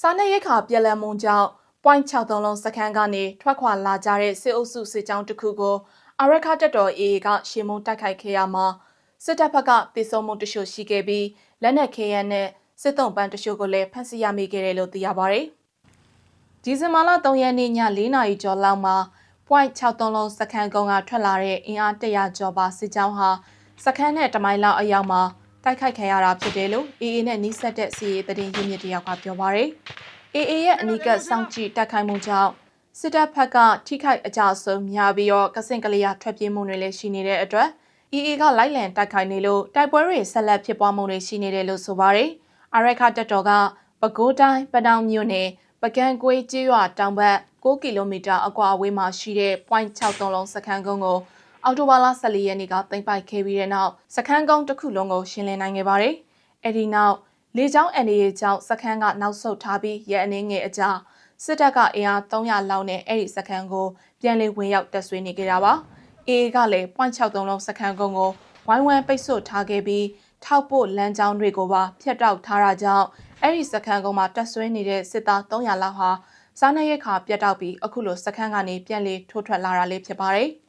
စားနပ်ရိက္ခာပြည်လည်မှုကြောင့် .63 လုံးစခန်းကနေထွက်ခွာလာကြတဲ့စစ်အုပ်စုစစ်ကြောင်းတစ်ခုကိုအရခတက်တော် AA ကရှေမုံတိုက်ခိုက်ခဲ့ရမှာစစ်တပ်ဘက်ကတေဆုံးမှုတချို့ရှိခဲ့ပြီးလက်နက်ခဲယမ်းနဲ့စစ်တုံးပန်းတချို့ကိုလည်းဖမ်းဆီးရမိခဲ့တယ်လို့သိရပါဗျ။ဒီဇင်ဘာလ3ရက်နေ့ည4နာရီကျော်လောက်မှာ .63 လုံးစခန်းကုန်းကထွက်လာတဲ့အင်အား100ကျော်ပါစစ်ကြောင်းဟာစခန်းနဲ့တမိုင်လောက်အရောက်မှာ တိုက်ခိုက်ခံရတာဖြစ်တယ်လို့ AA နဲ့နှိစက်တဲ့စီရေးတရင်ရင်းမြစ်တယောက်ကပြောပါရယ်။ AA ရဲ့အနီးကပ်စောင့်ကြည့်တိုက်ခိုက်မှုကြောင့်စစ်တပ်ဘက်ကထိခိုက်အကြဆုံးများပြီးတော့ကစင်ကလေးရထွက်ပြေးမှုတွေလည်းရှိနေတဲ့အတွက် AA ကလိုက်လံတိုက်ခိုက်နေလို့တိုက်ပွဲတွေဆက်လက်ဖြစ်ပွားမှုတွေရှိနေတယ်လို့ဆိုပါရယ်။အရက်ခတက်တော်ကပဲခူးတိုင်းပတောင်မြို့နယ်ပကံကွေးကျေးရွာတောင်ဘက်6ကီလိုမီတာအကွာအဝေးမှာရှိတဲ့ .63 လုံးစခန်းကုန်းကို အော်တိုဘာလ14ရက်နေ့ကတင်ပိုက်ခဲ့ပြီးတဲ့နောက်စခန်းကုန်းတစ်ခုလုံးကိုရှင်းလင်းနိုင်ခဲ့ပါတယ်။အဲဒီနောက်လေကြောင်းအန်ဒီရဲ့ကြောင့်စခန်းကနောက်ဆုတ်ထားပြီးရဲအနေငယ်အကြစစ်တပ်ကအင်အား300လောက်နဲ့အဲ့ဒီစခန်းကိုပြန်လည်ဝင်ရောက်တပ်ဆွေးနေကြတာပါ။ AA ကလည်း .63 လုံးစခန်းကုန်းကိုဝိုင်းဝန်းပိတ်ဆို့ထားခဲ့ပြီးထောက်ပို့လမ်းကြောင်းတွေကိုပါဖျက်တောက်ထားတာကြောင့်အဲ့ဒီစခန်းကုန်းမှာတပ်ဆွေးနေတဲ့စစ်သား300လောက်ဟာစားနပ်ရိက္ခာပြတ်တောက်ပြီးအခုလိုစခန်းကနေပြန်လည်ထိုးထွက်လာတာလေးဖြစ်ပါတယ်။